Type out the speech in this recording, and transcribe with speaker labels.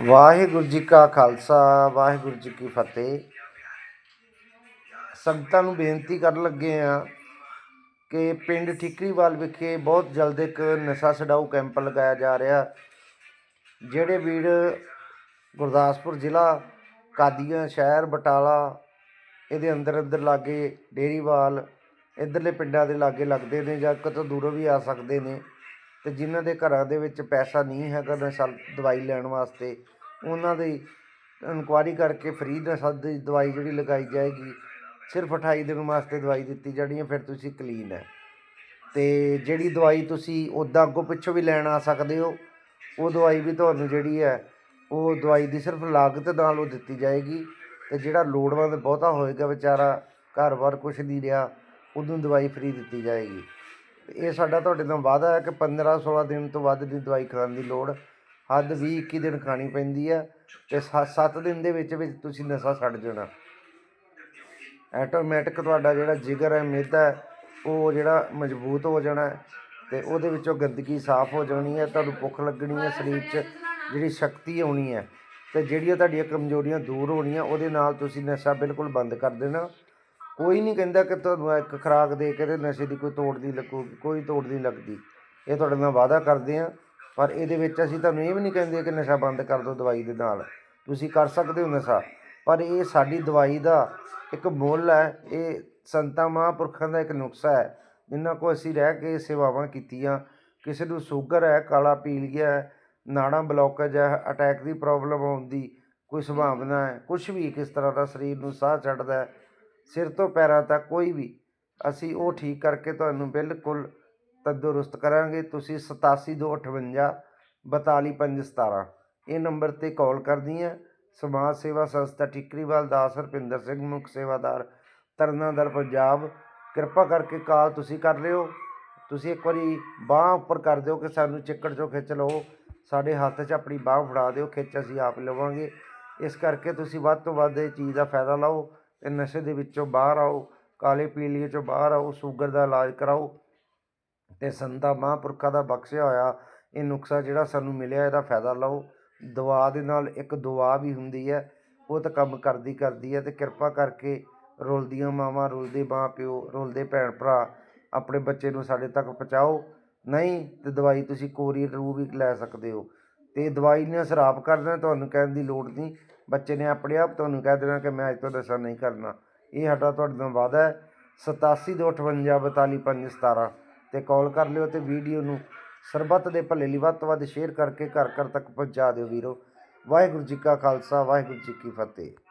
Speaker 1: ਵਾਹਿਗੁਰੂ ਜੀ ਕਾ ਖਾਲਸਾ, ਵਾਹਿਗੁਰੂ ਜੀ ਕੀ ਫਤਿਹ। ਸੰਗਤਾਂ ਨੂੰ ਬੇਨਤੀ ਕਰਨ ਲੱਗੇ ਆ ਕਿ ਪਿੰਡ ਠਿਕਰੀਵਾਲ ਵਿਖੇ ਬਹੁਤ ਜਲਦ ਇੱਕ ਨਸ਼ਾ ਛਡਾਊ ਕੈਂਪ ਲਗਾਇਆ ਜਾ ਰਿਹਾ। ਜਿਹੜੇ ਵੀਰ ਗੁਰਦਾਸਪੁਰ ਜ਼ਿਲ੍ਹਾ, ਕਾਦੀਆਂ, ਸ਼ਹਿਰ, ਬਟਾਲਾ, ਇਹਦੇ ਅੰਦਰ ਅੰਦਰ ਲਾਗੇ ਡੇਰੀਵਾਲ, ਇਧਰਲੇ ਪਿੰਡਾਂ ਦੇ ਲਾਗੇ ਲੱਗਦੇ ਨੇ ਜਾਂ ਕਿਤੋਂ ਦੂਰੋਂ ਵੀ ਆ ਸਕਦੇ ਨੇ। ਤੇ ਜਿਨ੍ਹਾਂ ਦੇ ਘਰਾਂ ਦੇ ਵਿੱਚ ਪੈਸਾ ਨਹੀਂ ਹੈਗਾ ਨਸ਼ਾ ਦਵਾਈ ਲੈਣ ਵਾਸਤੇ, ਉਹਨਾਂ ਦੀ ਇਨਕੁਆਇਰੀ ਕਰਕੇ ਫ੍ਰੀ ਨਸ਼ਾ ਦੀ ਦਵਾਈ ਜਿਹੜੀ ਲਗਾਈ ਜਾਏਗੀ, ਸਿਰਫ 28 ਦਿਨ ਵਾਸਤੇ ਦਵਾਈ ਦਿੱਤੀ ਜਾਣੀ ਹੈ, ਫਿਰ ਤੁਸੀਂ ਕਲੀਨ ਹੈ। ਤੇ ਜਿਹੜੀ ਦਵਾਈ ਤੁਸੀਂ ਉੱਦਾਂ ਅੱਗੋਂ ਪਿੱਛੋਂ ਵੀ ਲੈਣ ਆ ਸਕਦੇ ਹੋ, ਉਹ ਦਵਾਈ ਵੀ ਤੁਹਾਨੂੰ ਜਿਹੜੀ ਹੈ, ਉਹ ਦਵਾਈ ਦੀ ਸਿਰਫ ਲਾਗਤ ਨਾਲ ਉਹ ਦਿੱਤੀ ਜਾਏਗੀ, ਤੇ ਜਿਹੜਾ ਲੋੜਵੰਦ ਬਹੁਤਾ ਹੋਏਗਾ ਵਿਚਾਰਾ, ਘਰ-ਬਾਰ ਕੁਛ ਨਹੀਂ ਰਿਹਾ, ਉਹਨੂੰ ਦਵਾਈ ਫ੍ਰੀ ਦਿੱਤੀ ਜਾਏਗੀ। ਇਹ ਸਾਡਾ ਤੁਹਾਡੇ ਤੋਂ ਵਾਅਦਾ ਹੈ ਕਿ 15-16 ਦਿਨ ਤੋਂ ਵੱਧ ਦੀ ਦਵਾਈ ਖਾਣ ਦੀ ਲੋੜ ਹੱਦ 20-21 ਦਿਨ ਖਾਣੀ ਪੈਂਦੀ ਹੈ ਤੇ 7 ਦਿਨ ਦੇ ਵਿੱਚ ਵਿੱਚ ਤੁਸੀਂ ਨਸ਼ਾ ਛੱਡ ਜਾਣਾ। ਆਟੋਮੈਟਿਕ ਤੁਹਾਡਾ ਜਿਹੜਾ ਜਿਗਰ ਹੈ ਮਿਹਦਾ ਹੈ, ਉਹ ਜਿਹੜਾ ਮਜ਼ਬੂਤ ਹੋ ਜਾਣਾ ਹੈ ਤੇ ਉਹਦੇ ਵਿੱਚੋਂ ਗੰਦਗੀ ਸਾਫ਼ ਹੋ ਜਾਣੀ ਹੈ, ਤੁਹਾਨੂੰ ਭੁੱਖ ਲੱਗਣੀ ਹੈ, ਸਰੀਰ 'ਚ ਜਿਹੜੀ ਸ਼ਕਤੀ ਆਉਣੀ ਹੈ ਤੇ ਜਿਹੜੀਆਂ ਤੁਹਾਡੀਆਂ ਕਮਜ਼ੋਰੀਆਂ ਦੂਰ ਹੋਣੀਆਂ ਉਹਦੇ ਨਾਲ ਤੁਸੀਂ ਨਸ਼ਾ ਬਿਲਕੁਲ ਬੰਦ ਕਰ ਦੇਣਾ। ਕੋਈ ਨਹੀਂ ਕਹਿੰਦਾ ਕਿ ਤੁਹਾਨੂੰ ਇੱਕ ਖੁਰਾਕ ਦੇ ਕੇ ਤੇ ਨਸ਼ੇ ਦੀ ਕੋਈ ਤੋੜ ਨਹੀਂ ਲੱਗੂਗੀ ਕੋਈ ਤੋੜ ਨਹੀਂ ਲੱਗਦੀ। ਇਹ ਤੁਹਾਡੇ ਨਾਲ ਵਾਅਦਾ ਕਰਦੇ ਆ ਪਰ ਇਹਦੇ ਵਿੱਚ ਅਸੀਂ ਤੁਹਾਨੂੰ ਇਹ ਵੀ ਨਹੀਂ ਕਹਿੰਦੇ ਕਿ ਨਸ਼ਾ ਬੰਦ ਕਰ ਦਿਓ ਦਵਾਈ ਦੇ ਨਾਲ। ਤੁਸੀਂ ਕਰ ਸਕਦੇ ਹੋ ਨਸ਼ਾ, ਪਰ ਇਹ ਸਾਡੀ ਦਵਾਈ ਦਾ ਇੱਕ ਮੁੱਲ ਹੈ, ਇਹ ਸੰਤਾਂ ਮਹਾਂਪੁਰਖਾਂ ਦਾ ਇੱਕ ਨੁਕਸਾ ਹੈ, ਜਿਨ੍ਹਾਂ ਕੋ ਅਸੀਂ ਰਹਿ ਕੇ ਸੇਵਾਵਾਂ ਕੀਤੀਆਂ। ਕਿਸੇ ਨੂੰ ਸ਼ੂਗਰ ਹੈ, ਕਾਲਾ ਪੀਲੀਆ ਹੈ, ਨਾੜਾਂ ਬਲੌਕੇਜ ਹੈ ਅਟੈਕ ਦੀ ਪ੍ਰੋਬਲਮ ਆਉਣ ਦੀ ਕੋਈ ਸੰਭਾਵਨਾ ਹੈ ਕੁਝ ਵੀ ਕਿਸ ਤਰ੍ਹਾਂ ਦਾ ਸਰੀਰ ਨੂੰ ਸਾਹ ਚੜਦਾ ਹੈ ਸਿਰ ਤੋਂ ਪੈਰਾਂ ਤੱਕ ਕੋਈ ਵੀ, ਅਸੀਂ ਉਹ ਠੀਕ ਕਰਕੇ ਤੁਹਾਨੂੰ ਬਿਲਕੁਲ ਤੰਦਰੁਸਤ ਕਰਾਂਗੇ। ਤੁਸੀਂ 8728 42517 ਇਹ ਨੰਬਰ ਤੇ ਕਾਲ ਕਰਨੀ ਹੈ। ਸਮਾਜ ਸੇਵਾ ਸੰਸਥਾ ਠਿਕਰੀਵਾਲ ਦਾਸ ਹਰਪਿੰਦਰ ਸਿੰਘ, ਮੁੱਖ ਸੇਵਾਦਾਰ ਤਰਨਾਦਰ ਪੰਜਾਬ। ਕਿਰਪਾ ਕਰਕੇ ਕਾਲ ਤੁਸੀਂ ਕਰ ਲਿਓ। ਤੁਸੀਂ ਇੱਕ ਵਾਰੀ ਬਾਹ ਉੱਪਰ ਕਰ ਦਿਓ ਕਿ ਸਾਨੂੰ ਚਿੱਕੜ ਚੋਂ ਖਿੱਚ ਲਓ। ਸਾਡੇ ਹੱਥ 'ਚ ਆਪਣੀ ਬਾਹ ਫੜਾ ਦਿਓ, ਖਿੱਚ ਅਸੀਂ ਆਪ ਲਵਾਂਗੇ। ਇਸ ਕਰਕੇ ਤੁਸੀਂ ਵੱਧ ਤੋਂ ਵੱਧ ਇਹ ਚੀਜ਼ ਦਾ ਫਾਇਦਾ ਲਓ। ਤੇ ਨਸ਼ੇ ਦੇ ਵਿੱਚੋਂ ਬਾਹਰ ਆਓ, ਕਾਲੇ ਪੀਲੀਏ ਚੋਂ ਬਾਹਰ ਆਓ, ਸ਼ੂਗਰ ਦਾ ਇਲਾਜ ਕਰਾਓ। ਤੇ ਸੰਤਾ ਮਹਾਂਪੁਰਖਾਂ ਦਾ ਬਖਸ਼ਿਆ ਹੋਇਆ ਇਹ ਨੁਕਸਾ ਜਿਹੜਾ ਸਾਨੂੰ ਮਿਲਿਆ, ਇਹਦਾ ਫਾਇਦਾ ਲਓ। ਦੁਆ ਦੇ ਨਾਲ ਇੱਕ ਦੁਆ ਵੀ ਹੁੰਦੀ ਹੈ, ਉਹ ਤਾਂ ਕੰਮ ਕਰਦੀ ਕਰਦੀ ਹੈ ਤੇ ਕਿਰਪਾ ਕਰਕੇ ਰੁਲਦੀਆਂ ਮਾਵਾਂ, ਰੁਲਦੇ ਮਾਂ ਪਿਓ, ਰੁਲਦੇ ਭੈਣ ਭਰਾ ਆਪਣੇ ਬੱਚੇ ਨੂੰ ਸਾਡੇ ਤੱਕ ਪਹੁੰਚਾਓ। ਨਹੀਂ ਤੇ ਦਵਾਈ ਤੁਸੀਂ ਕੋਰੀਅਰ ਰੂ ਵੀ ਲੈ ਸਕਦੇ ਹੋ। ਤੇ ਦਵਾਈ ਨੇ ਸਰਾਪ ਕਰਨਾ, ਤੁਹਾਨੂੰ ਕਹਿਣ ਦੀ ਲੋੜ ਨਹੀਂ। ਬੱਚੇ ਨੇ ਆਪਣੇ ਆਪ ਤੁਹਾਨੂੰ ਕਹਿ ਦੇਣਾ ਕਿ ਮੈਂ ਅੱਜ ਤੋਂ ਨਸ਼ਾ ਨਹੀਂ ਕਰਨਾ। ਇਹ ਸਾਡਾ ਤੁਹਾਡੇ ਨਾਲ ਵਾਅਦਾ ਹੈ। 8725544517 ਤੇ ਕਾਲ ਕਰ ਲਿਓ ਤੇ ਵੀਡੀਓ ਨੂੰ ਸਰਬੱਤ ਦੇ ਭਲੇ ਲਈ ਵੱਧ ਤੋਂ ਵੱਧ ਸ਼ੇਅਰ ਕਰਕੇ ਘਰ ਘਰ ਤੱਕ ਪਹੁੰਚਾ ਦਿਓ ਵੀਰੋ। ਵਾਹਿਗੁਰੂ ਜੀ ਕਾ ਖਾਲਸਾ, ਵਾਹਿਗੁਰੂ ਜੀ ਕੀ ਫਤਿਹ।